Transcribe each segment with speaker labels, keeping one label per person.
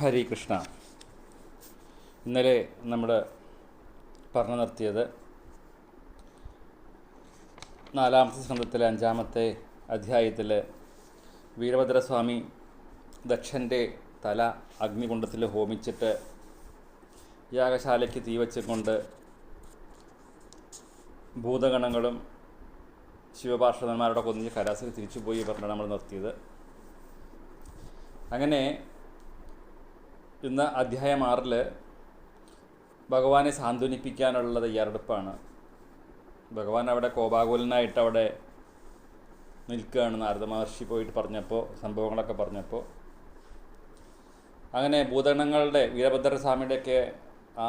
Speaker 1: ഹരി കൃഷ്ണ ഇന്നലെ നമ്മൾ പറഞ്ഞു നിർത്തിയത് നാലാമത്തെ സ്കന്ധത്തിലെ അഞ്ചാമത്തെ അധ്യായത്തിൽ വീരഭദ്രസ്വാമി ദക്ഷന്റെ തല അഗ്നികുണ്ഡത്തിൽ ഹോമിച്ചിട്ട് യാഗശാലയ്ക്ക് തീ വെച്ചുകൊണ്ട് ഭൂതഗണങ്ങളും ശിവപാർഷവന്മാരുടെ കൊന്നിച്ച് കരാസിൽ തിരിച്ചുപോയി പറഞ്ഞാണ് നമ്മൾ നിർത്തിയത്. അങ്ങനെ ഇന്ന് അധ്യായം ആറിൽ ഭഗവാനെ സാന്ത്വനിപ്പിക്കാനുള്ള തയ്യാറെടുപ്പാണ്. ഭഗവാൻ അവിടെ കോപാകുലനായിട്ട് അവിടെ നിൽക്കുകയാണ് നാരദ മഹർഷി പോയിട്ട് പറഞ്ഞപ്പോൾ സംഭവങ്ങളൊക്കെ പറഞ്ഞപ്പോൾ അങ്ങനെ ഭൂതഗണങ്ങളുടെ വീരഭദ്രസ്വാമിയുടെയൊക്കെ ആ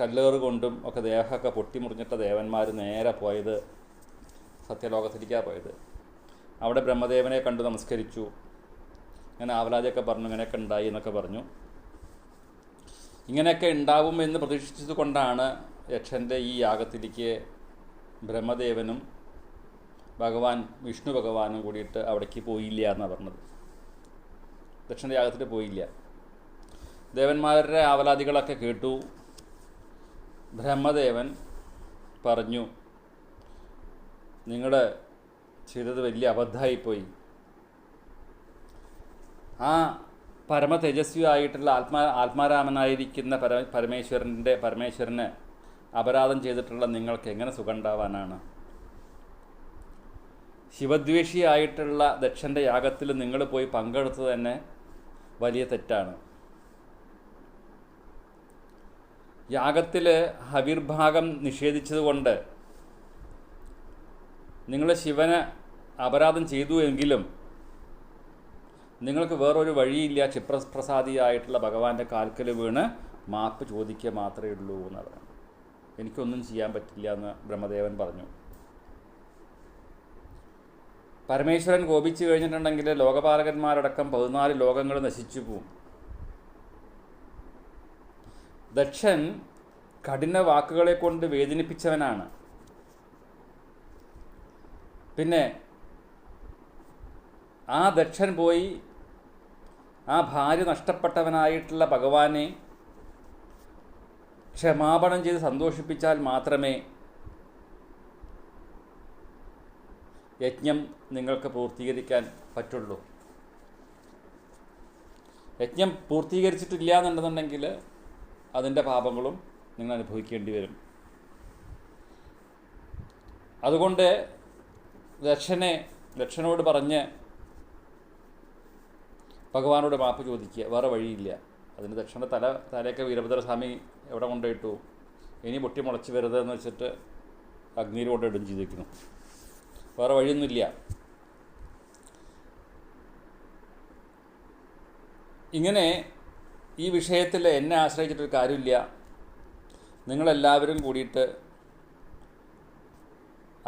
Speaker 1: കല്ലേറ് കൊണ്ടും ഒക്കെ ദേഹമൊക്കെ പൊട്ടിമുറിഞ്ഞിട്ട ദേവന്മാർ നേരെ പോയത് സത്യലോകത്തിലേക്കാണ് പോയത്. അവിടെ ബ്രഹ്മദേവനെ കണ്ടു നമസ്കരിച്ചു. അങ്ങനെ ആവലാതിയൊക്കെ പറഞ്ഞു ഇങ്ങനെയൊക്കെ ഉണ്ടായി എന്നൊക്കെ പറഞ്ഞു. ഇങ്ങനെയൊക്കെ ഉണ്ടാവും എന്ന് പ്രതീക്ഷിച്ചത് കൊണ്ടാണ് യക്ഷന്റെ ഈ യാഗത്തിലേക്ക് ബ്രഹ്മദേവനും ഭഗവാൻ വിഷ്ണു ഭഗവാനും കൂടിയിട്ട് അവിടേക്ക് പോയില്ല എന്നാണ് പറഞ്ഞത്. ദക്ഷിണ യാഗത്തിൽ പോയില്ല. ദേവന്മാരുടെ ആവലാദികളൊക്കെ കേട്ടു. ബ്രഹ്മദേവൻ പറഞ്ഞു നിങ്ങൾ ചെയ്തത് വലിയ അബദ്ധമായിപ്പോയി. ആ പരമ തേജസ്വിയായിട്ടുള്ള ആത്മാ ആത്മാരാമനായിരിക്കുന്ന പര പരമേശ്വരന്റെ പരമേശ്വരന് അപരാധം ചെയ്തിട്ടുള്ള നിങ്ങൾക്ക് എങ്ങനെ സുഖം ഉണ്ടാവാനാണ് ശിവദ്വേഷിയായിട്ടുള്ള ദക്ഷന്റെ യാഗത്തിൽ നിങ്ങൾ പോയി പങ്കെടുത്തത് തന്നെ വലിയ തെറ്റാണ്. യാഗത്തിൽ ഹവിർഭാഗം നിഷേധിച്ചതുകൊണ്ട് നിങ്ങൾ ശിവന് അപരാധം ചെയ്തു എങ്കിലും നിങ്ങൾക്ക് വേറൊരു വഴിയില്ല ക്ഷിപ്രപ്രസാദിയായിട്ടുള്ള ഭഗവാന്റെ കാൽക്കൽ വീണ് മാപ്പ് ചോദിക്കുക മാത്രമേ ഉള്ളൂ എന്ന് പറഞ്ഞു എനിക്കൊന്നും ചെയ്യാൻ പറ്റില്ല എന്ന് ബ്രഹ്മദേവൻ പറഞ്ഞു. പരമേശ്വരൻ കോപിച്ചു കഴിഞ്ഞിട്ടുണ്ടെങ്കിൽ ലോകപാലകന്മാരടക്കം പതിനാല് ലോകങ്ങൾ നശിച്ചു പോവും. ദക്ഷൻ കഠിന വാക്കുകളെ കൊണ്ട് വേദനിപ്പിച്ചവനാണ്. പിന്നെ ആ ദക്ഷൻ പോയി ആ ഭാര്യ നഷ്ടപ്പെട്ടവനായിട്ടുള്ള ഭഗവാനെ ക്ഷമാപണം ചെയ്ത് സന്തോഷിപ്പിച്ചാൽ മാത്രമേ യജ്ഞം നിങ്ങൾക്ക് പൂർത്തീകരിക്കാൻ പറ്റുള്ളൂ. യജ്ഞം പൂർത്തീകരിച്ചിട്ടില്ല എന്നുണ്ടെന്നുണ്ടെങ്കിൽ അതിന്റെ പാപങ്ങളും നിങ്ങൾ അനുഭവിക്കേണ്ടി വരും. അതുകൊണ്ട് ദക്ഷനെ ദക്ഷനോട് പറഞ്ഞ് ഭഗവാനോട് മാപ്പ് ചോദിക്കുക വേറെ വഴിയില്ല. അതിന് ദക്ഷിണ തല തലയൊക്കെ വീരഭദ്രസ്വാമി എവിടെ കൊണ്ടുപോയിട്ടു? ഇനി പൊട്ടി മുളച്ച് വരുതെന്ന് വെച്ചിട്ട് അഗ്നിയിൽ കൊണ്ട് ഇടും ചെയ്തിരിക്കുന്നു. വേറെ വഴിയൊന്നുമില്ല. ഇങ്ങനെ ഈ വിഷയത്തിൽ എന്നെ ആശ്രയിച്ചിട്ടൊരു കാര്യമില്ല. നിങ്ങളെല്ലാവരും കൂടിയിട്ട്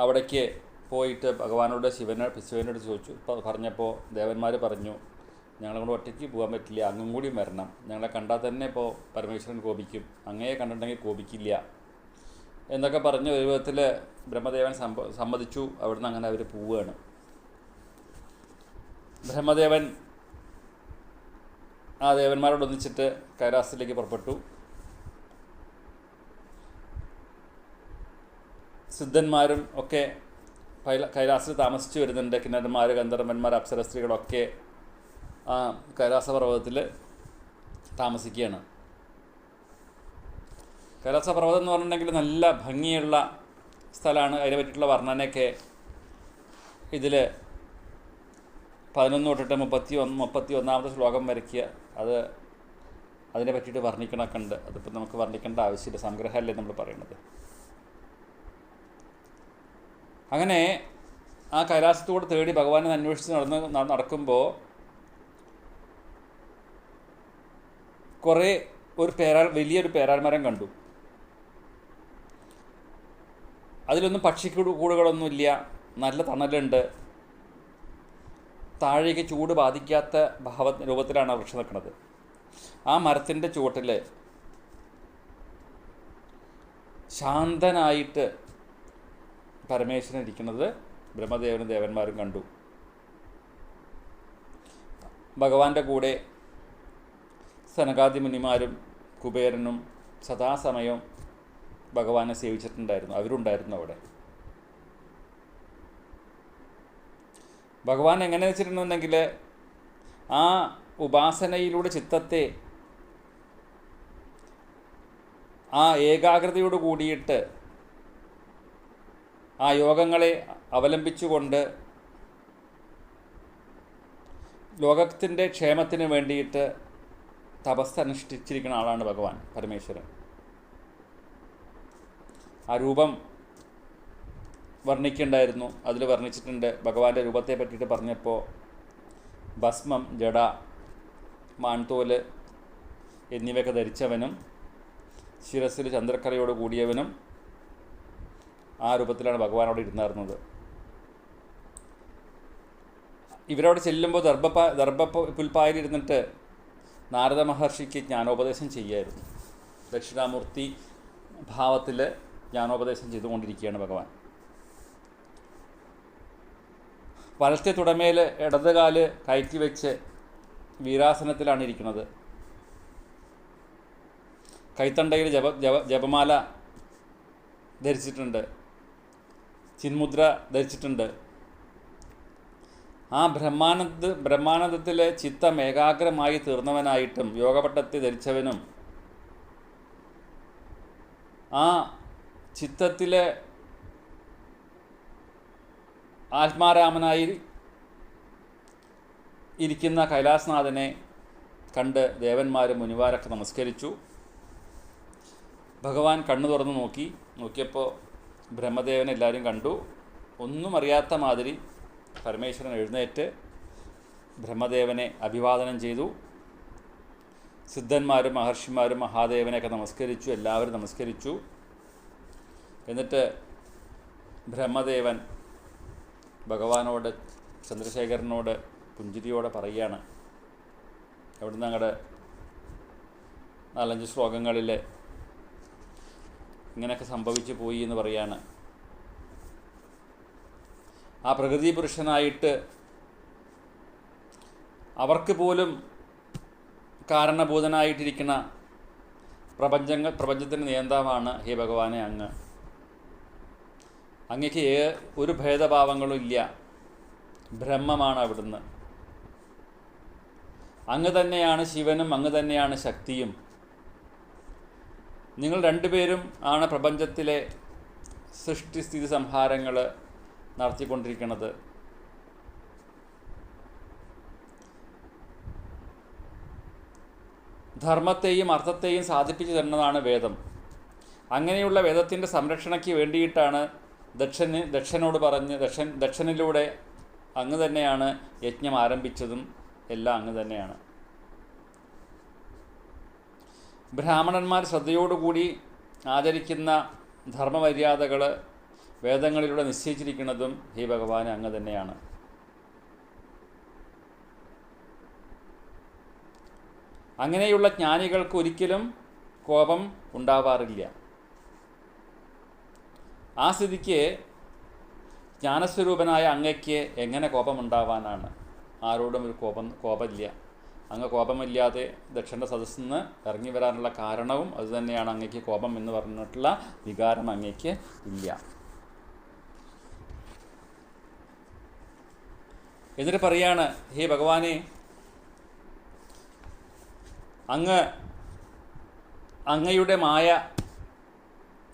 Speaker 1: അവിടേക്ക് പോയിട്ട് ഭഗവാനോട് ശിവനോട് ശിവനോട് ചോദിച്ചു. പറഞ്ഞപ്പോൾ ദേവന്മാർ പറഞ്ഞു ഞങ്ങളെ കൊണ്ട് ഒറ്റയ്ക്ക് പോകാൻ പറ്റില്ല അങ്ങും കൂടി വരണം ഞങ്ങളെ കണ്ടാൽ തന്നെ ഇപ്പോൾ പരമേശ്വരൻ കോപിക്കും. അങ്ങയെ കണ്ടിട്ടുണ്ടെങ്കിൽ കോപിക്കില്ല. എന്നൊക്കെ പറഞ്ഞ് ഒരു വിധത്തിൽ ബ്രഹ്മദേവൻ സമ്മ സമ്മതിച്ചു. അവിടുന്ന് അങ്ങനെ അവർ പോവുകയാണ്. ബ്രഹ്മദേവൻ ആ ദേവന്മാരോട് ഒന്നിച്ചിട്ട് കൈലാസത്തിലേക്ക് പുറപ്പെട്ടു. സിദ്ധന്മാരും ഒക്കെ കൈലാസത്തിൽ താമസിച്ചു വരുന്നുണ്ട്. കിന്നരന്മാർ ഗന്ധർവന്മാർ അപ്സര സ്ത്രീകളൊക്കെ ആ കൈലാസപർവതത്തിൽ താമസിക്കുകയാണ്. കൈലാസപർവതം എന്ന് പറഞ്ഞിട്ടുണ്ടെങ്കിൽ നല്ല ഭംഗിയുള്ള സ്ഥലമാണ്. അതിനെ പറ്റിയിട്ടുള്ള വർണനയൊക്കെ ഇതിൽ പതിനൊന്ന് തൊട്ടിട്ട് മുപ്പത്തി ഒന്ന് മുപ്പത്തി ഒന്നാമത്തെ ശ്ലോകം വരയ്ക്കുക. അത് അതിനെ പറ്റിയിട്ട് വർണിക്കണമൊക്കെ ഉണ്ട്. അതിപ്പോൾ നമുക്ക് വർണിക്കേണ്ട ആവശ്യമില്ല. സംഗ്രഹമല്ലേ നമ്മൾ പറയുന്നത് അങ്ങനെ ആ കൈലാസത്തോട് തേടി ഭഗവാനെ അന്വേഷിച്ച് നടന്ന് നടക്കുമ്പോൾ കുറേ ഒരു പേരാൾ വലിയൊരു പേരാൽമരം കണ്ടു. അതിലൊന്നും പക്ഷിക്കൂട് കൂടുകളൊന്നുമില്ല നല്ല തണലുണ്ട്. താഴേക്ക് ചൂട് ബാധിക്കാത്ത ഭാവ രൂപത്തിലാണ് ആ വൃക്ഷം നിൽക്കുന്നത്. ആ മരത്തിന്റെ ചുവട്ടിൽ ശാന്തനായിട്ട് പരമേശ്വരൻ ഇരിക്കുന്നത് ബ്രഹ്മദേവനും ദേവന്മാരും കണ്ടു. ഭഗവാന്റെ കൂടെ സനകാദി മുനിമാരും കുബേരനും സദാസമയം ഭഗവാനെ സേവിച്ചിട്ടുണ്ടായിരുന്നു. അവരുണ്ടായിരുന്നു അവിടെ. ഭഗവാൻ എങ്ങനെ വെച്ചിട്ടുണ്ടെങ്കിൽ ആ ഉപാസനയിലൂടെ ചിത്തത്തെ ആ ഏകാഗ്രതയോട് കൂടിയിട്ട് ആ യോഗങ്ങളെ അവലംബിച്ചുകൊണ്ട് ലോകത്തിന്റെ ക്ഷേമത്തിന് വേണ്ടിയിട്ട് തപസ് അനുഷ്ഠിച്ചിരിക്കുന്ന ആളാണ് ഭഗവാൻ പരമേശ്വരൻ. ആ രൂപം വർണിക്കേണ്ടായിരുന്നു അതിൽ വർണിച്ചിട്ടുണ്ട്. ഭഗവാന്റെ രൂപത്തെ പറ്റിയിട്ട് പറഞ്ഞപ്പോൾ ഭസ്മം ജട മാൻതോൽ എന്നിവയൊക്കെ ധരിച്ചവനും ശിരസിൽ ചന്ദ്രക്കരയോട് കൂടിയവനും ആ രൂപത്തിലാണ് ഭഗവാൻ അവിടെ ഇരുന്നായിരുന്നത്. ഇവരവിടെ ചെല്ലുമ്പോൾ ദർഭപ്പ ദർഭ പുൽപ്പായിൽ ഇരുന്നിട്ട് നാരദ മഹർഷിക്ക് ജ്ഞാനോപദേശം ചെയ്യായിരുന്നു. ദക്ഷിണാമൂർത്തി ഭാവത്തിൽ ജ്ഞാനോപദേശം ചെയ്തുകൊണ്ടിരിക്കുകയാണ് ഭഗവാൻ. വലത്തെ തുടമേൽ ഇടത് കാൽ കയറ്റി വെച്ച് വീരാസനത്തിലാണ് ഇരിക്കുന്നത്. കൈത്തണ്ടയിൽ ജപ ജപ ജപമാല ധരിച്ചിട്ടുണ്ട്. ചിന്മുദ്ര ധരിച്ചിട്ടുണ്ട്. ആ ബ്രഹ്മാനന്ദ ബ്രഹ്മാനന്ദത്തിലെ ചിത്തം ഏകാഗ്രമായി തീർന്നവനായിട്ടും യോഗപട്ടത്തെ ധരിച്ചവനും ആ ചിത്തത്തിലെ ആത്മാരാമനായി ഇരിക്കുന്ന കൈലാസനാഥനെ കണ്ട് ദേവന്മാരും മുനിവാരൊക്കെ നമസ്കരിച്ചു. ഭഗവാൻ കണ്ണു തുറന്നു നോക്കി. നോക്കിയപ്പോൾ ബ്രഹ്മദേവനെ എല്ലാവരും കണ്ടു. ഒന്നും അറിയാത്ത മാതിരി പരമേശ്വരൻ എഴുന്നേറ്റ് ബ്രഹ്മദേവനെ അഭിവാദനം ചെയ്തു. സിദ്ധന്മാരും മഹർഷിമാരും മഹാദേവനെയൊക്കെ നമസ്കരിച്ചു എല്ലാവരും നമസ്കരിച്ചു. എന്നിട്ട് ബ്രഹ്മദേവൻ ഭഗവാനോട് ചന്ദ്രശേഖരനോട് പുഞ്ചിരിയോടെ പറയുകയാണ്. അവിടുന്ന് അങ്ങടെ നാലഞ്ച് ശ്ലോകങ്ങളിൽ ഇങ്ങനെയൊക്കെ സംഭവിച്ചു പോയി എന്ന് പറയാണ്. ആ പ്രകൃതി പുരുഷനായിട്ട് അവർക്ക് പോലും കാരണഭൂതനായിട്ടിരിക്കുന്ന പ്രപഞ്ചങ്ങൾ പ്രപഞ്ചത്തിന്റെ നിയന്താവാണ് ഹേ ഭഗവാനെ അങ്ങ്. അങ്ങക്ക് ഒരു ഭേദഭാവങ്ങളും ഇല്ല. ബ്രഹ്മമാണ് അവിടുന്ന്. അങ്ങ് തന്നെയാണ് ശിവനും അങ്ങ് തന്നെയാണ് ശക്തിയും. നിങ്ങൾ രണ്ടുപേരും ആണ് പ്രപഞ്ചത്തിലെ സൃഷ്ടിസ്ഥിതി സംഹാരങ്ങൾ നടത്തിക്കൊണ്ടിരിക്കുന്നത്. ധർമ്മത്തെയും അർത്ഥത്തെയും സാധിപ്പിച്ചു തരുന്നതാണ് വേദം. അങ്ങനെയുള്ള വേദത്തിന്റെ സംരക്ഷണയ്ക്ക് വേണ്ടിയിട്ടാണ് ദക്ഷന് ദക്ഷനോട് പറഞ്ഞ് ദക്ഷൻ ദക്ഷനിലൂടെ അങ്ങ് തന്നെയാണ് യജ്ഞം ആരംഭിച്ചതും എല്ലാം അങ്ങ് തന്നെയാണ്. ബ്രാഹ്മണന്മാർ ശ്രദ്ധയോടുകൂടി ആചരിക്കുന്ന ധർമ്മമര്യാദകൾ വേദങ്ങളിലൂടെ നിശ്ചയിച്ചിരിക്കുന്നതും ഹേ ഭഗവാൻ അങ്ങ് തന്നെയാണ്. അങ്ങനെയുള്ള ജ്ഞാനികൾക്ക് ഒരിക്കലും കോപം ഉണ്ടാവാറില്ല. ആ സ്ഥിതിക്ക് ജ്ഞാനസ്വരൂപനായ അങ്ങയ്ക്ക് എങ്ങനെ കോപമുണ്ടാവാനാണ്? ആരോടും ഒരു കോപം കോപമില്ല. അങ്ങ് കോപമില്ലാതെ ദക്ഷിണ സദസ്സിൽ നിന്ന് ഇറങ്ങി വരാനുള്ള കാരണവും അതുതന്നെയാണ് അങ്ങയ്ക്ക് കോപം എന്ന് പറഞ്ഞിട്ടുള്ള വികാരം അങ്ങയ്ക്ക് ഇല്ല. എന്നിട്ട് പറയാണ് ഹേ ഭഗവാനെ അങ്ങ് അങ്ങയുടെ മായ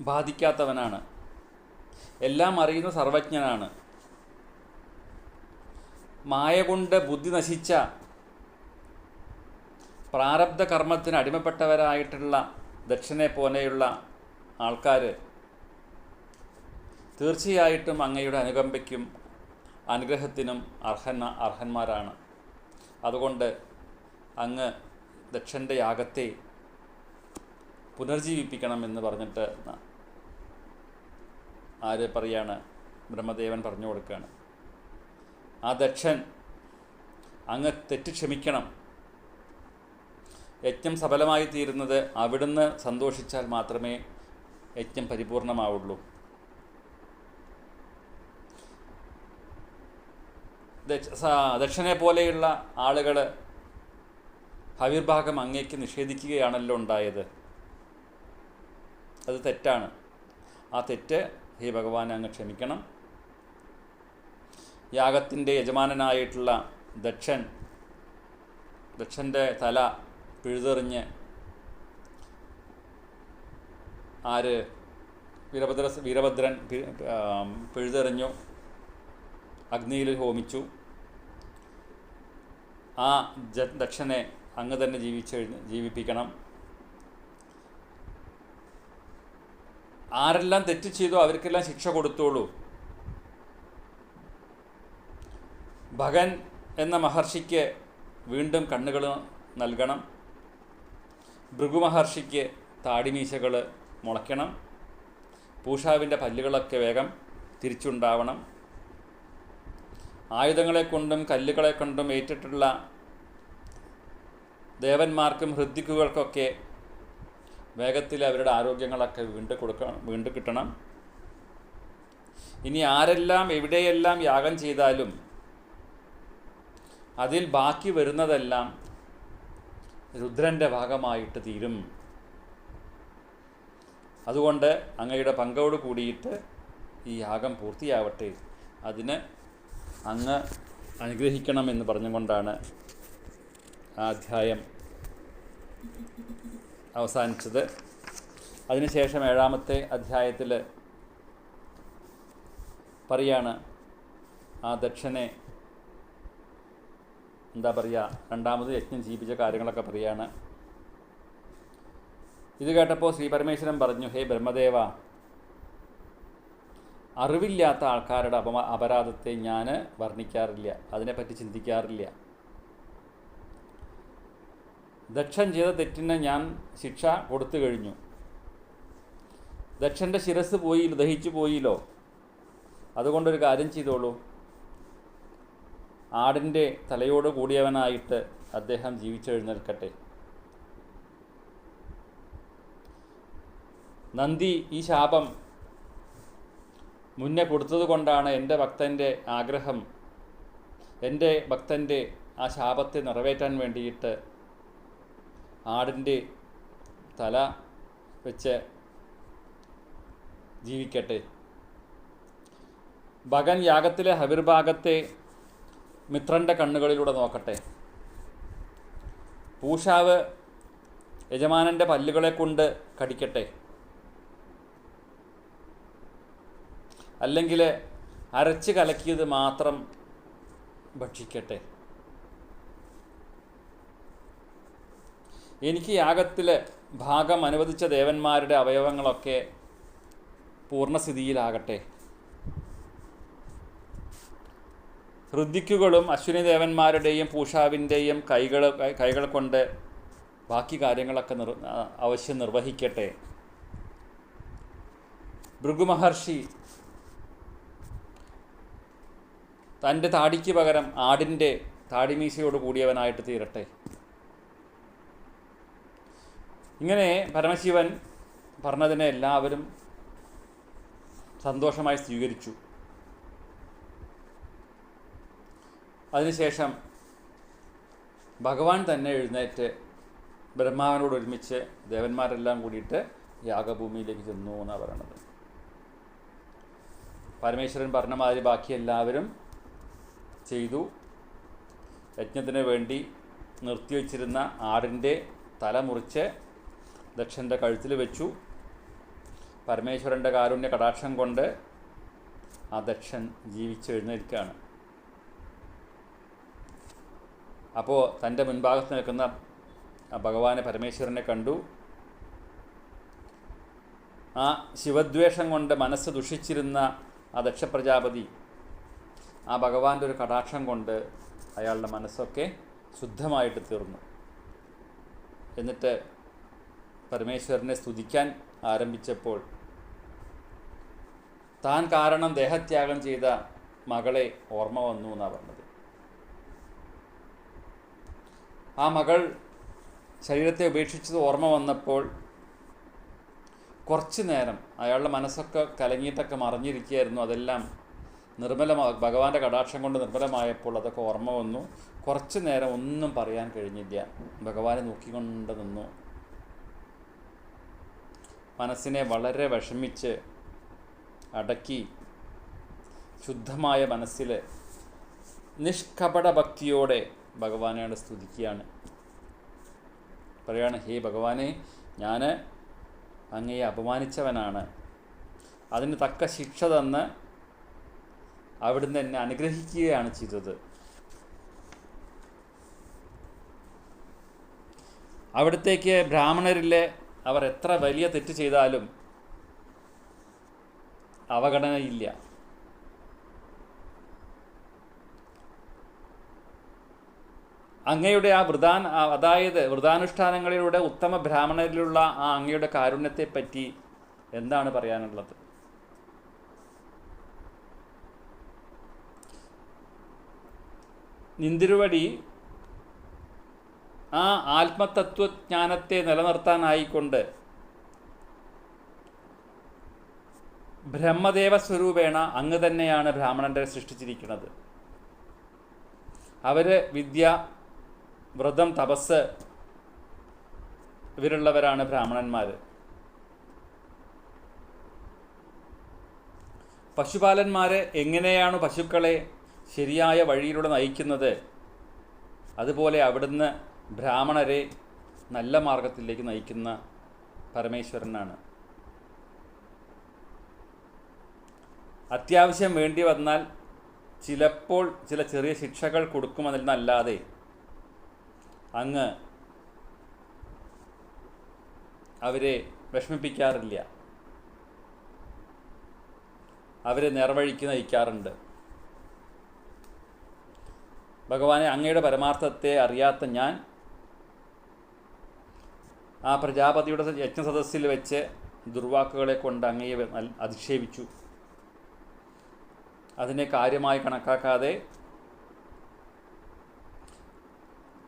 Speaker 1: ബാധിക്കാത്തവനാണ്. എല്ലാം അറിയുന്ന സർവജ്ഞനാണ്. മായ കൊണ്ട് ബുദ്ധി നശിച്ച പ്രാരബ്ധ കർമ്മത്തിന് അടിമപ്പെട്ടവരായിട്ടുള്ള ദക്ഷിണെ പോലെയുള്ള ആൾക്കാർ തീർച്ചയായിട്ടും അങ്ങയുടെ അനുകമ്പയ്ക്കും അനുഗ്രഹത്തിനും അർഹന അർഹന്മാരാണ്. അതുകൊണ്ട് അങ്ങ് ദക്ഷന്റെ യാഗത്തെ പുനർജീവിപ്പിക്കണം എന്ന് പറഞ്ഞിട്ട് ആര് പറയാണ്? ബ്രഹ്മദേവൻ പറഞ്ഞു കൊടുക്കുകയാണ് ആ ദക്ഷൻ അങ്ങ് തെറ്റ് ക്ഷമിക്കണം. യജ്ഞം സഫലമായി തീരുന്നത് അവിടുന്ന് സന്തോഷിച്ചാൽ മാത്രമേ യജ്ഞം പരിപൂർണമാവുള്ളൂ. ദക്ഷനെ പോലെയുള്ള ആളുകൾ ഹവിർഭാഗം അങ്ങേക്ക് നിഷേധിക്കുകയാണല്ലോ ഉണ്ടായത്. അത് തെറ്റാണ്. ആ തെറ്റ് ഹേ ഭഗവാൻ അങ്ങ് ക്ഷമിക്കണം. യാഗത്തിന്റെ യജമാനനായിട്ടുള്ള ദക്ഷൻ ദക്ഷന്റെ തല പിഴുതെറിഞ്ഞ് ആര്? വീരഭദ്ര വീരഭദ്രൻ പിഴുതെറിഞ്ഞു അഗ്നിയിൽ ഹോമിച്ചു. ആ ദക്ഷനെ അങ്ങ് തന്നെ ജീവിച്ച് ജീവിപ്പിക്കണം. ആരെല്ലാം തെറ്റ് ചെയ്തോ അവർക്കെല്ലാം ശിക്ഷ കൊടുത്തോളൂ. ഭഗൻ എന്ന മഹർഷിക്ക് വീണ്ടും കണ്ണുകൾ നൽകണം. ഭൃഗുമഹർഷിക്ക് താടിമീശകൾ മുളയ്ക്കണം. പൂഷാവിന്റെ പല്ലുകളൊക്കെ വേഗം തിരിച്ചുണ്ടാവണം. ആയുധങ്ങളെ കൊണ്ടും കല്ലുകളെ കൊണ്ടും ഏറ്റിട്ടുള്ള ദേവന്മാർക്കും ഹൃദ്ദിക്കുകൾക്കൊക്കെ വേഗത്തിൽ അവരുടെ ആരോഗ്യങ്ങളൊക്കെ വീണ്ടും കൊടുക്കണം വീണ്ടും കിട്ടണം. ഇനി ആരെല്ലാം എവിടെയെല്ലാം യാഗം ചെയ്താലും അതിൽ ബാക്കി വരുന്നതെല്ലാം രുദ്രന്റെ ഭാഗമായിട്ട് തീരും. അതുകൊണ്ട് അങ്ങയുടെ പങ്കോട് കൂടിയിട്ട് ഈ യാഗം പൂർത്തിയാവട്ടെ. അതിന് അങ്ങ് അനുഗ്രഹിക്കണമെന്ന് പറഞ്ഞുകൊണ്ടാണ് ആ അധ്യായം അവസാനിച്ചത്. അതിനുശേഷം ഏഴാമത്തെ അധ്യായത്തിൽ പറയാണ് ആ ദക്ഷനെ എന്താ പറയുക രണ്ടാമത് യജ്ഞം ജീവിച്ച കാര്യങ്ങളൊക്കെ പറയാണ്. ഇത് കേട്ടപ്പോൾ ശ്രീ പരമേശ്വരൻ പറഞ്ഞു ഹേ ബ്രഹ്മദേവ അറിവില്ലാത്ത ആൾക്കാരുടെ അപമ അപരാധത്തെ ഞാൻ വർണിക്കാറില്ല. അതിനെപ്പറ്റി ചിന്തിക്കാറില്ല. ദക്ഷൻ ചെയ്ത തെറ്റിന് ഞാൻ ശിക്ഷ കൊടുത്തു കഴിഞ്ഞു. ദക്ഷന്റെ ശിരസ് പോയി ദഹിച്ചു പോയില്ലോ. അതുകൊണ്ടൊരു കാര്യം ചെയ്തോളൂ. ആടിന്റെ തലയോട് കൂടിയവനായിട്ട് അദ്ദേഹം ജീവിച്ചെഴുന്നേൽക്കട്ടെ. നന്ദി ഈ ശാപം മുന്നേ കൊടുത്തത് കൊണ്ടാണ് എന്റെ ഭക്തന്റെ ആഗ്രഹം എന്റെ ഭക്തന്റെ ആ ശാപത്തെ നിറവേറ്റാൻ വേണ്ടിയിട്ട് ആടിന്റെ തല വെച്ച് ജീവിക്കട്ടെ. ഭഗൻ യാഗത്തിലെ ഹവിർഭാഗത്തെ മിത്രന്റെ കണ്ണുകളിലൂടെ നോക്കട്ടെ. പൂഷാവ് യജമാനന്റെ പല്ലുകളെ കൊണ്ട് കടിക്കട്ടെ. അല്ലെങ്കിൽ അരച്ച് കലക്കിയത് മാത്രം ഭക്ഷിക്കട്ടെ. എനിക്ക് യാഗത്തിൽ ഭാഗം അനുവദിച്ച ദേവന്മാരുടെ അവയവങ്ങളൊക്കെ പൂർണസ്ഥിതിയിലാകട്ടെ. ഹൃദിക്കുകളും അശ്വിനി ദേവന്മാരുടെയും പൂഷാവിന്റെയും കൈകൾ കൈകൾ കൊണ്ട് ബാക്കി കാര്യങ്ങളൊക്കെ നിർ അവശ്യം നിർവഹിക്കട്ടെ. ഭൃഗുമഹർഷി തന്റെ താടിക്ക് പകരം ആടിന്റെ താടിമീശയോട് കൂടിയവനായിട്ട് തീരട്ടെ. ഇങ്ങനെ പരമശിവൻ പറഞ്ഞതിനെ എല്ലാവരും സന്തോഷമായി സ്വീകരിച്ചു. അതിനുശേഷം ഭഗവാൻ തന്നെ എഴുന്നേറ്റ് ബ്രഹ്മാവിനോട് ഒരുമിച്ച് ദേവന്മാരെല്ലാം കൂടിയിട്ട് യാഗഭൂമിയിലേക്ക് ചെന്നു എന്നാണ് പറയണത്. പരമേശ്വരൻ പറഞ്ഞ മാതിരി ബാക്കി എല്ലാവരും ചെയ്തു. യജ്ഞത്തിന് വേണ്ടി നിർത്തിവെച്ചിരുന്ന ആടിന്റെ തല മുറിച്ച് ദക്ഷന്റെ കഴുത്തിൽ വെച്ചു. പരമേശ്വരന്റെ കാരുണ്യ കടാക്ഷം കൊണ്ട് ആ ദക്ഷൻ ജീവിച്ചെഴുന്നേൽക്കുകയാണ്. അപ്പോൾ തന്റെ മുൻഭാഗത്ത് നിൽക്കുന്ന ഭഗവാനെ പരമേശ്വരനെ കണ്ടു. ആ ശിവദ്വേഷം കൊണ്ട് മനസ്സ് ദുഷിച്ചിരുന്ന ആ ദക്ഷപ്രജാപതി ആ ഭഗവാന്റെ ഒരു കടാക്ഷം കൊണ്ട് അയാളുടെ മനസ്സൊക്കെ ശുദ്ധമായിട്ട് തീർന്നു. എന്നിട്ട് പരമേശ്വരനെ സ്തുതിക്കാൻ ആരംഭിച്ചപ്പോൾ താൻ കാരണം ദേഹത്യാഗം ചെയ്ത മകളെ ഓർമ്മ വന്നു എന്നാണ് പറഞ്ഞത്. ആ മകൾ ശരീരത്തെ ഉപേക്ഷിച്ചത് ഓർമ്മ വന്നപ്പോൾ കുറച്ചു നേരം അയാളുടെ മനസ്സൊക്കെ കലങ്ങിയിട്ടൊക്കെ മറിഞ്ഞിരിക്കുകയായിരുന്നു അതെല്ലാം. നിർമ്മലമാ ഭഗവാന്റെ കടാക്ഷം കൊണ്ട് നിർമ്മലമായപ്പോൾ അതൊക്കെ ഓർമ്മ വന്നു. കുറച്ച് നേരം ഒന്നും പറയാൻ കഴിഞ്ഞില്ല. ഭഗവാനെ നോക്കിക്കൊണ്ട് നിന്നു. മനസ്സിനെ വളരെ വിഷമിച്ച് അടക്കി ശുദ്ധമായ മനസ്സിൽ നിഷ്കപട ഭക്തിയോടെ ഭഗവാനെയാണ് സ്തുതിക്കുകയാണ്. പറയാണ് ഹേ ഭഗവാനെ ഞാൻ അങ്ങയെ അപമാനിച്ചവനാണ്. അതിന് തക്ക ശിക്ഷ തന്ന് അവിടുന്ന് എന്നെ അനുഗ്രഹിക്കുകയാണ് ചെയ്തത്. അവിടത്തേക്ക് ബ്രാഹ്മണരിലെ അവർ എത്ര വലിയ തെറ്റ് ചെയ്താലും അവഗണനയില്ല. അങ്ങയുടെ ആ വൃതാൻ അതായത് വൃതാനുഷ്ഠാനങ്ങളിലൂടെ ഉത്തമ ബ്രാഹ്മണരിലുള്ള ആ അങ്ങയുടെ കാരുണ്യത്തെ പറ്റി എന്താണ് പറയാനുള്ളത്? നിന്തിരുവടി ആ ആത്മതത്വജ്ഞാനത്തെ നിലനിർത്താനായിക്കൊണ്ട് ബ്രഹ്മദേവ സ്വരൂപേണ അങ്ങ് തന്നെയാണ് ബ്രാഹ്മണന്റെ സൃഷ്ടിച്ചിരിക്കുന്നത്. അവർ വിദ്യ വ്രതം തപസ് ഇവരുള്ളവരാണ് ബ്രാഹ്മണന്മാർ പശുപാലന്മാർ എങ്ങനെയാണ് പശുക്കളെ ശരിയായ വഴിയിലൂടെ നയിക്കുന്നത് അതുപോലെ അവിടുന്ന് ബ്രാഹ്മണരെ നല്ല മാർഗത്തിലേക്ക് നയിക്കുന്ന പരമേശ്വരനാണ്. അത്യാവശ്യം വേണ്ടി വന്നാൽ ചിലപ്പോൾ ചില ചെറിയ ശിക്ഷകൾ കൊടുക്കുമെന്നല്ലാതെ അങ്ങ് അവരെ വിഷമിപ്പിക്കാറില്ല. അവരെ നേർവഴിക്ക് നയിക്കാറുണ്ട്. ഭഗവാനെ അങ്ങയുടെ പരമാർത്ഥത്തെ അറിയാത്ത ഞാൻ ആ പ്രജാപതിയുടെ യജ്ഞസദസ്സിൽ വെച്ച് ദുർവാക്കുകളെ കൊണ്ട് അങ്ങയെ അധിക്ഷേപിച്ചു. അതിനെ കാര്യമായി കണക്കാക്കാതെ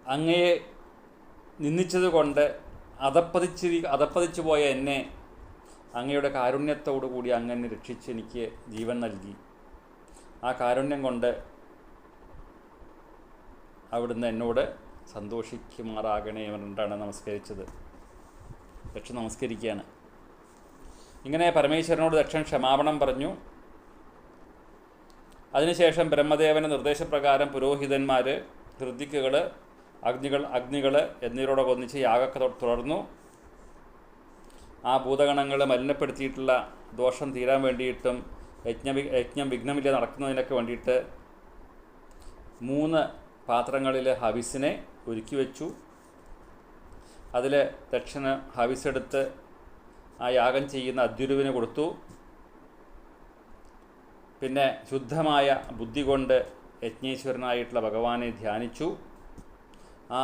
Speaker 1: അങ്ങയെ നിന്ദിച്ചതുകൊണ്ട് അതപ്പതിച്ചിരി അതപ്പതിച്ചു പോയ എന്നെ അങ്ങയുടെ കാരുണ്യത്തോടു കൂടി അങ്ങനെ രക്ഷിച്ച് എനിക്ക് ജീവൻ നൽകി. ആ കാരുണ്യം കൊണ്ട് അവിടുന്ന് എന്നോട് സന്തോഷിക്കുമാറാകണേ എന്നിട്ടാണ് നമസ്കരിച്ചത്. ദക്ഷൻ നമസ്കരിക്കുകയാണ്. ഇങ്ങനെ പരമേശ്വരനോട് ദക്ഷൻ ക്ഷമാപണം പറഞ്ഞു. അതിനുശേഷം ബ്രഹ്മദേവന്റെ നിർദ്ദേശപ്രകാരം പുരോഹിതന്മാർ ഹൃദിക്കുകൾ അഗ്നികൾ അഗ്നികൾ എന്നിവരോടൊക്കെ ഒന്നിച്ച് യാഗമൊക്കെ തുടർന്നു. ആ ഭൂതഗണങ്ങൾ മലിനപ്പെടുത്തിയിട്ടുള്ള ദോഷം തീരാൻ വേണ്ടിയിട്ടും യജ്ഞ യജ്ഞം വിഘ്നമില്ല നടക്കുന്നതിനൊക്കെ വേണ്ടിയിട്ട് മൂന്ന് പാത്രങ്ങളിൽ ഹവിസിനെ ഒരുക്കി വെച്ചു. അതിൽ ദക്ഷിണ ഹവിസെടുത്ത് ആ യാഗം ചെയ്യുന്ന അദ്യുരുവിന് കൊടുത്തു. പിന്നെ ശുദ്ധമായ ബുദ്ധി കൊണ്ട് യജ്ഞേശ്വരനായിട്ടുള്ള ഭഗവാനെ ധ്യാനിച്ചു. ആ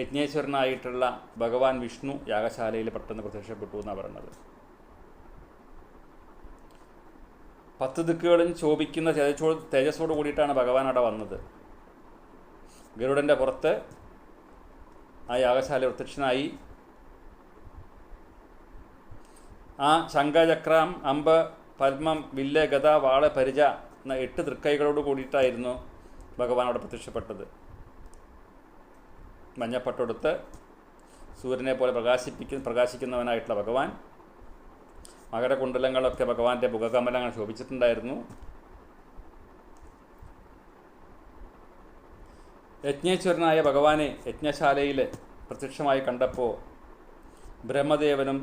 Speaker 1: യജ്ഞേശ്വരനായിട്ടുള്ള ഭഗവാൻ വിഷ്ണു യാഗശാലയിൽ പെട്ടെന്ന് പ്രത്യക്ഷപ്പെട്ടു എന്നാണ് പറയുന്നത്. പത്ത് ദിക്കുകളും ശോഭിക്കുന്ന തേജസ്സോ തേജസ്സോട് കൂടിയിട്ടാണ് ഭഗവാൻ അവിടെ വന്നത്. ഗരുഡന്റെ പുറത്ത് ആ യാഗശാല പ്രത്യക്ഷനായി ആ ശംഖചക്രം അമ്പ് പത്മം വില്ല് ഗത വാൾ പരിച എന്ന എട്ട് തൃക്കൈകളോട് കൂടിയിട്ടായിരുന്നു ഭഗവാൻ അവിടെ പ്രത്യക്ഷപ്പെട്ടത്. മഞ്ഞപ്പട്ടൊടുത്ത് സൂര്യനെ പോലെ പ്രകാശിപ്പിക്കുന്ന പ്രകാശിക്കുന്നവനായിട്ടുള്ള ഭഗവാൻ മകരകുണ്ടലങ്ങളൊക്കെ ഭഗവാന്റെ മുഖകമലങ്ങൾ ശോഭിച്ചിട്ടുണ്ടായിരുന്നു. യജ്ഞേശ്വരനായ ഭഗവാനെ യജ്ഞശാലയിൽ പ്രത്യക്ഷമായി കണ്ടപ്പോൾ ബ്രഹ്മദേവനും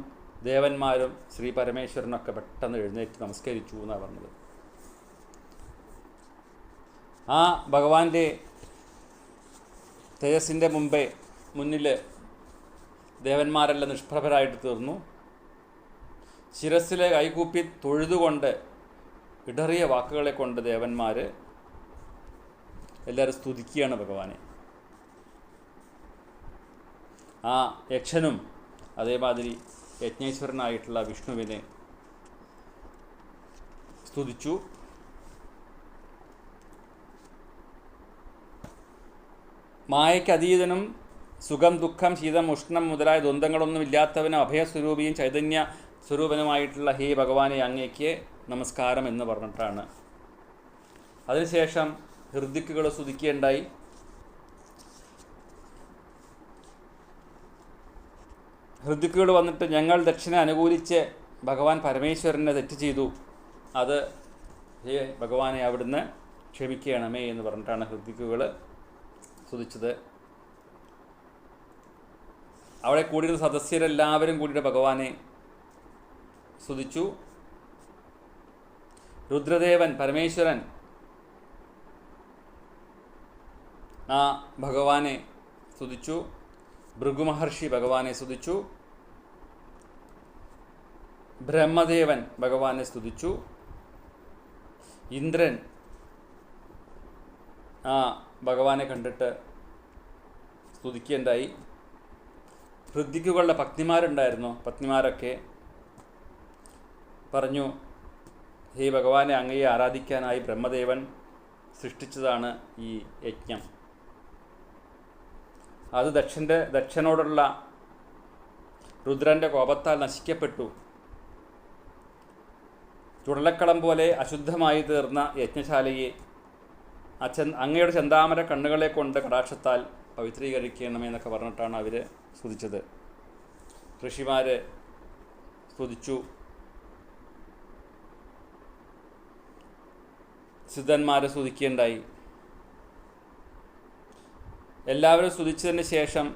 Speaker 1: ദേവന്മാരും ശ്രീ പരമേശ്വരനൊക്കെ പെട്ടെന്ന് എഴുന്നേറ്റ് നമസ്കരിച്ചു എന്നാണ് പറഞ്ഞത്. ആ ഭഗവാന്റെ തേജസ്സിന്റെ മുമ്പേ മുന്നിൽ ദേവന്മാരെല്ലാം നിഷ്പ്രഭരായിട്ട് തീർന്നു. ശിരസ്സിലെ കൈകൂപ്പി തൊഴുതുകൊണ്ട് ഇടറിയ വാക്കുകളെ കൊണ്ട് ദേവന്മാർ എല്ലാവരും സ്തുതിക്കുകയാണ് ഭഗവാനെ. ആ യക്ഷനും അതേമാതിരി യജ്ഞേശ്വരനായിട്ടുള്ള വിഷ്ണുവിനെ സ്തുതിച്ചു. മായയ്ക്ക് അതീതനും സുഖം ദുഃഖം ശീതം ഉഷ്ണം മുതലായ ദ്വന്ദ്ങ്ങളൊന്നും ഇല്ലാത്തവനും അഭയസ്വരൂപിയും ചൈതന്യ സ്വരൂപനുമായിട്ടുള്ള ഹേ ഭഗവാനെ അങ്ങേക്ക് നമസ്കാരം എന്ന് പറഞ്ഞിട്ടാണ്. അതിനുശേഷം ഹൃദിക്കുകൾ സ്തുതിക്കുകയുണ്ടായി. ഹൃദിക്കുകൾ വന്നിട്ട് ഞങ്ങൾ ദക്ഷിണ അനുകൂലിച്ച് ഭഗവാൻ പരമേശ്വരനെ തെറ്റ് ചെയ്തു. അത് ഹേ ഭഗവാനെ അവിടുന്ന് ക്ഷമിക്കണമേ എന്ന് പറഞ്ഞിട്ടാണ് ഹൃദിക്കുകൾ സ്തുതിച്ചത്. അവിടെ കൂടിയിരുന്ന സദസ്യരെല്ലാവരും കൂടിയിട്ട് ഭഗവാനെ സ്തുതിച്ചു. രുദ്രദേവൻ പരമേശ്വരൻ ആ ഭഗവാനെ സ്തുതിച്ചു. ഭൃഗുമഹർഷി ഭഗവാനെ സ്തുതിച്ചു. ബ്രഹ്മദേവൻ ഭഗവാനെ സ്തുതിച്ചു. ഇന്ദ്രൻ ആ ഭഗവാനെ കണ്ടിട്ട് സ്തുതിക്കേണ്ടായി. ഹൃദിക്കുകളുടെ പത്നിമാരുണ്ടായിരുന്നു പത്നിമാരൊക്കെ പറഞ്ഞു ഹേ ഭഗവാനെ അങ്ങയെ ആരാധിക്കാനായി ബ്രഹ്മദേവൻ സൃഷ്ടിച്ചതാണ് ഈ യജ്ഞം. അത് ദക്ഷന്റെ ദക്ഷനോടുള്ള രുദ്രന്റെ കോപത്താൽ നശിക്കപ്പെട്ടു. ചുടലക്കളം പോലെ അശുദ്ധമായി തീർന്ന യജ്ഞശാലയെ അച്ഛൻ അങ്ങയുടെ ചെന്താമര കണ്ണുകളെ കൊണ്ട് കടാക്ഷത്താൽ പവിത്രീകരിക്കണമെന്നൊക്കെ പറഞ്ഞിട്ടാണ് അവർ സ്തുതിച്ചത്. ഋഷിമാർ സ്തുതിച്ചു. സിദ്ധന്മാരെ സ്തുതിക്കുകയുണ്ടായി. എല്ലാവരും സ്തുതിച്ചതിന് ശേഷം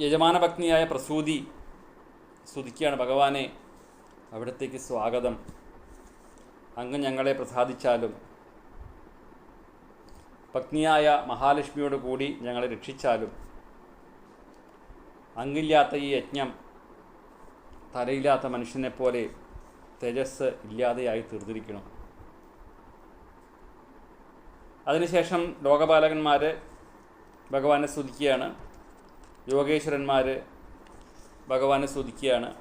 Speaker 1: യജമാന പ്രസൂതി സ്തുതിക്കുകയാണ്. ഭഗവാനെ അവിടത്തേക്ക് സ്വാഗതം. അങ്ങ് ഞങ്ങളെ പ്രസാദിച്ചാലും പത്നിയായ മഹാലക്ഷ്മിയോട് കൂടി ഞങ്ങളെ രക്ഷിച്ചാലും അങ്ങില്ലാത്ത ഈ യജ്ഞം തലയില്ലാത്ത മനുഷ്യനെപ്പോലെ തേജസ് ഇല്ലാതെയായി തീർന്നിരിക്കണം. അതിനുശേഷം ലോകപാലകന്മാർ ഭഗവാനെ സ്തുതിക്കുകയാണ്. യോഗേശ്വരന്മാർ ഭഗവാനെ സ്തുതിക്കുകയാണ്.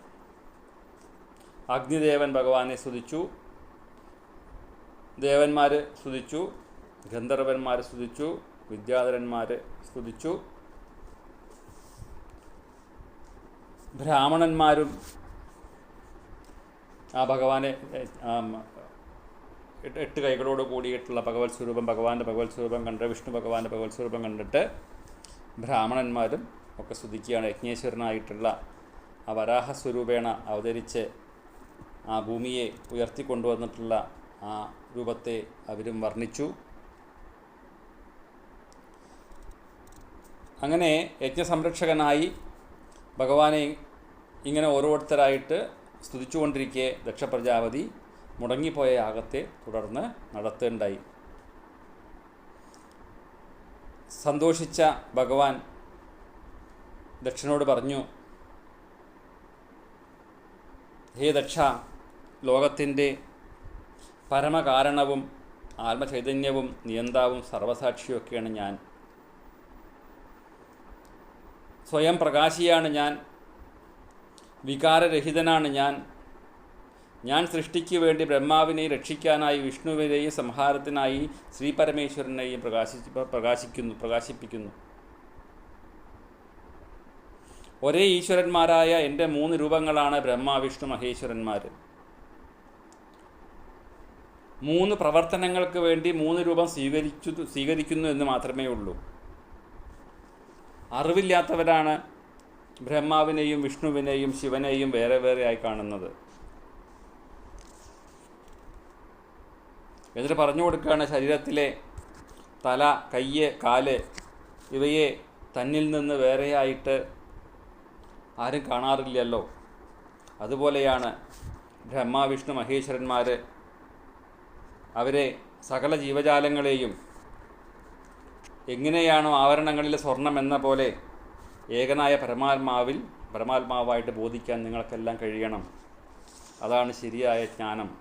Speaker 1: അഗ്നിദേവൻ ഭഗവാനെ സ്തുതിച്ചു. ദേവന്മാർ സ്തുതിച്ചു. ഗന്ധർവന്മാർ സ്തുതിച്ചു. വിദ്യാധരന്മാർ സ്തുതിച്ചു. ബ്രാഹ്മണന്മാരും ആ ഭഗവാനെ എട്ട് കൈകളോട് കൂടിയിട്ടുള്ള ഭഗവത് സ്വരൂപം ഭഗവാന്റെ ഭഗവത് സ്വരൂപം കണ്ട് വിഷ്ണു ഭഗവാന്റെ ഭഗവത് സ്വരൂപം കണ്ടിട്ട് ബ്രാഹ്മണന്മാരും ഒക്കെ സ്തുതിക്കുകയാണ് യജ്ഞേശ്വരനായിട്ടുള്ള ആ വരാഹ സ്വരൂപേണ അവതരിച്ച് ആ ഭൂമിയെ ഉയർത്തിക്കൊണ്ടുവന്നിട്ടുള്ള ആ രൂപത്തെ അവരും വർണിച്ചു. അങ്ങനെ യജ്ഞസംരക്ഷകനായി ഭഗവാനെ ഇങ്ങനെ ഓരോരുത്തരായിട്ട് സ്തുതിച്ചുകൊണ്ടിരിക്കെ ദക്ഷപ്രജാപതി മുടങ്ങിപ്പോയ യാഗത്തെ തുടർന്ന് നടത്തേണ്ടായി. സന്തോഷിച്ച ഭഗവാൻ ദക്ഷനോട് പറഞ്ഞു ഹേ ദക്ഷ ലോകത്തിന്റെ പരമകാരണവും ആത്മചൈതന്യവും നിയന്താവും സർവസാക്ഷിയൊക്കെയാണ് ഞാൻ. സ്വയം പ്രകാശിയാണ് ഞാൻ വികാരരഹിതനാണ് ഞാൻ. ഞാൻ സൃഷ്ടിക്കു വേണ്ടി ബ്രഹ്മാവിനെ രക്ഷിക്കാനായി വിഷ്ണുവിനെയും സംഹാരത്തിനായി ശ്രീ പരമേശ്വരനെയും പ്രകാശി പ്രകാശിക്കുന്നു പ്രകാശിപ്പിക്കുന്നു. ഒരേ ഈശ്വരന്മാരായ എന്റെ മൂന്ന് രൂപങ്ങളാണ് ബ്രഹ്മ വിഷ്ണു മഹേശ്വരന്മാർ മൂന്ന് പ്രവർത്തനങ്ങൾക്ക് വേണ്ടി മൂന്ന് രൂപം സ്വീകരിച്ചു സ്വീകരിക്കുന്നു എന്ന് മാത്രമേ ഉള്ളൂ. അറിവില്ലാത്തവരാണ് ബ്രഹ്മാവിനെയും വിഷ്ണുവിനെയും ശിവനെയും വേറെ വേറെയായി കാണുന്നത്. എന്നിട്ട് പറഞ്ഞു കൊടുക്കുകയാണ് ശരീരത്തിലെ തല കയ്യ് കാൽ ഇവയെ തന്നിൽ നിന്ന് വേറെയായിട്ട് ആരും കാണാറില്ലല്ലോ. അതുപോലെയാണ് ബ്രഹ്മ വിഷ്ണു മഹേശ്വരന്മാർ അവരെ സകല ജീവജാലങ്ങളെയും എങ്ങനെയാണോ ആവരണങ്ങളിലെ സ്വർണം എന്ന പോലെ ഏകനായ പരമാത്മാവിൽ പരമാത്മാവായിട്ട് ബോധിക്കാൻ നിങ്ങൾക്കെല്ലാം കഴിയണം. അതാണ് ശരിയായ ജ്ഞാനം.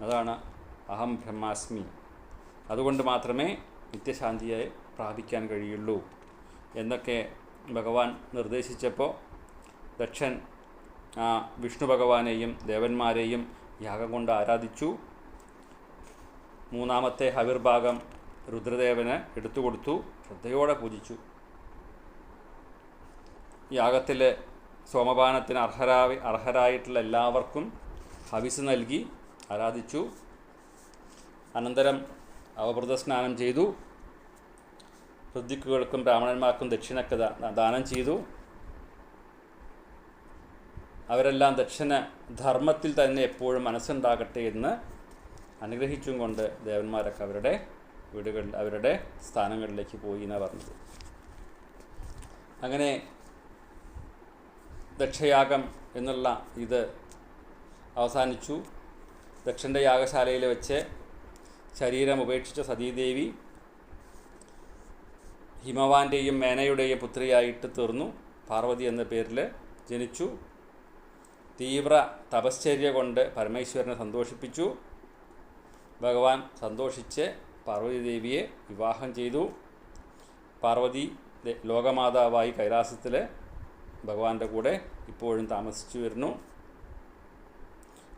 Speaker 1: അതാണ് അഹം ബ്രഹ്മാസ്മി. അതുകൊണ്ട് മാത്രമേ നിത്യശാന്തിയെ പ്രാപിക്കാൻ കഴിയുള്ളൂ. എന്നൊക്കെ ഭഗവാൻ നിർദ്ദേശിച്ചപ്പോൾ ദക്ഷൻ വിഷ്ണു ഭഗവാനെയും ദേവന്മാരെയും യാഗം കൊണ്ട് ആരാധിച്ചു. മൂന്നാമത്തെ ഹവിർഭാഗം രുദ്രദേവന് എടുത്തുകൊടുത്തു ശ്രദ്ധയോടെ പൂജിച്ചു. യാഗത്തിൽ സോമപാനത്തിന് അർഹരായി അർഹരായിട്ടുള്ള എല്ലാവർക്കും ഹവിസ് നൽകി ആരാധിച്ചു. അനന്തരം അവഭൃത സ്നാനം ചെയ്തു. ഋദ്ധിക്കുകൾക്കും ബ്രാഹ്മണന്മാർക്കും ദക്ഷിണക്ക് ദാനം ചെയ്തു. അവരെല്ലാം ദക്ഷിണ ധർമ്മത്തിൽ തന്നെ എപ്പോഴും മനസ്സുണ്ടാകട്ടെ എന്ന് അനുഗ്രഹിച്ചും കൊണ്ട് ദേവന്മാരൊക്കെ അവരുടെ വീടുകളിൽ അവരുടെ സ്ഥാനങ്ങളിലേക്ക് പോയി എന്നാണ് പറഞ്ഞത്. അങ്ങനെ ദക്ഷയാഗം എന്നുള്ള ഇത് അവസാനിച്ചു. ദക്ഷന്റെ യാഗശാലയിൽ വെച്ച് ശരീരം ഉപേക്ഷിച്ച സതീദേവി ഹിമവാന്റെയും മേനയുടെയും പുത്രിയായിട്ട് തീർന്നു. പാർവതി എന്ന പേരിൽ ജനിച്ചു. തീവ്ര തപശ്ചര്യ കൊണ്ട് പരമേശ്വരനെ സന്തോഷിപ്പിച്ചു. ഭഗവാൻ സന്തോഷിച്ച് പാർവതി ദേവിയെ വിവാഹം ചെയ്തു. പാർവതി ലോകമാതാവായി കൈലാസത്തിൽ ഭഗവാന്റെ കൂടെ ഇപ്പോഴും താമസിച്ചു വരുന്നു.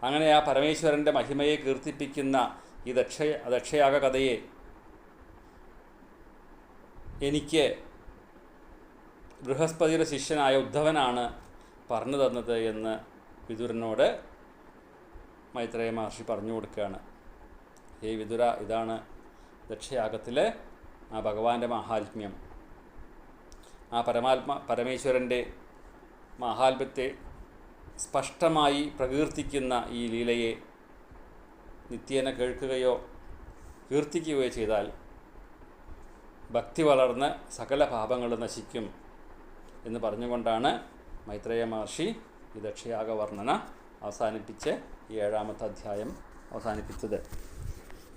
Speaker 1: അങ്ങനെ ആ പരമേശ്വരന്റെ മഹിമയെ കീർത്തിപ്പിക്കുന്ന ഈ ദക്ഷ ദക്ഷയാഗ കഥയെ എനിക്ക് ബൃഹസ്പതിയുടെ ശിഷ്യനായ ഉദ്ധവനാണ് പറഞ്ഞു തന്നത് എന്ന് വിതുരനോട് മൈത്രേയ മഹർഷി പറഞ്ഞു കൊടുക്കുകയാണ്. ഹേ വിതുര ഇതാണ് ദക്ഷയാഗത്തിലെ ആ ഭഗവാന്റെ മഹാത്മ്യം. ആ പരമാത്മ പരമേശ്വരന്റെ മാഹാത്മ്യത്തെ സ്പഷ്ടമായി പ്രകീർത്തിക്കുന്ന ഈ ലീലയെ നിത്യേന കേൾക്കുകയോ കീർത്തിക്കുകയോ ചെയ്താൽ ഭക്തി വളർന്ന് സകല പാപങ്ങളും നശിക്കും എന്ന് പറഞ്ഞുകൊണ്ടാണ് മൈത്രേയ മഹർഷി ഈ ദക്ഷയാഗ വർണന അവസാനിപ്പിച്ച് ഈ ഏഴാമത്തെ അധ്യായം അവസാനിപ്പിച്ചത്.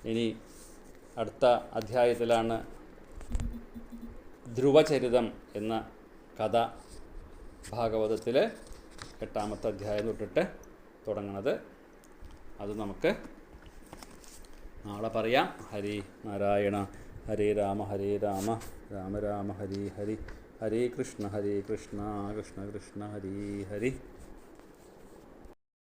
Speaker 1: ഇനി അടുത്ത അധ്യായത്തിലാണ് ധ്രുവചരിതം എന്ന കഥ ഭാഗവതത്തിൽ എട്ടാമത്തെ അധ്യായം തൊട്ടിട്ട് തുടങ്ങണത്. അത് നമുക്ക് നാളെ പറയാം. ഹരി നാരായണ ഹരേ രാമ ഹരേ രാമ രാമ രാമ ഹരി ഹരി ഹരേ കൃഷ്ണ ഹരേ കൃഷ്ണ കൃഷ്ണ കൃഷ്ണ ഹരി ഹരി.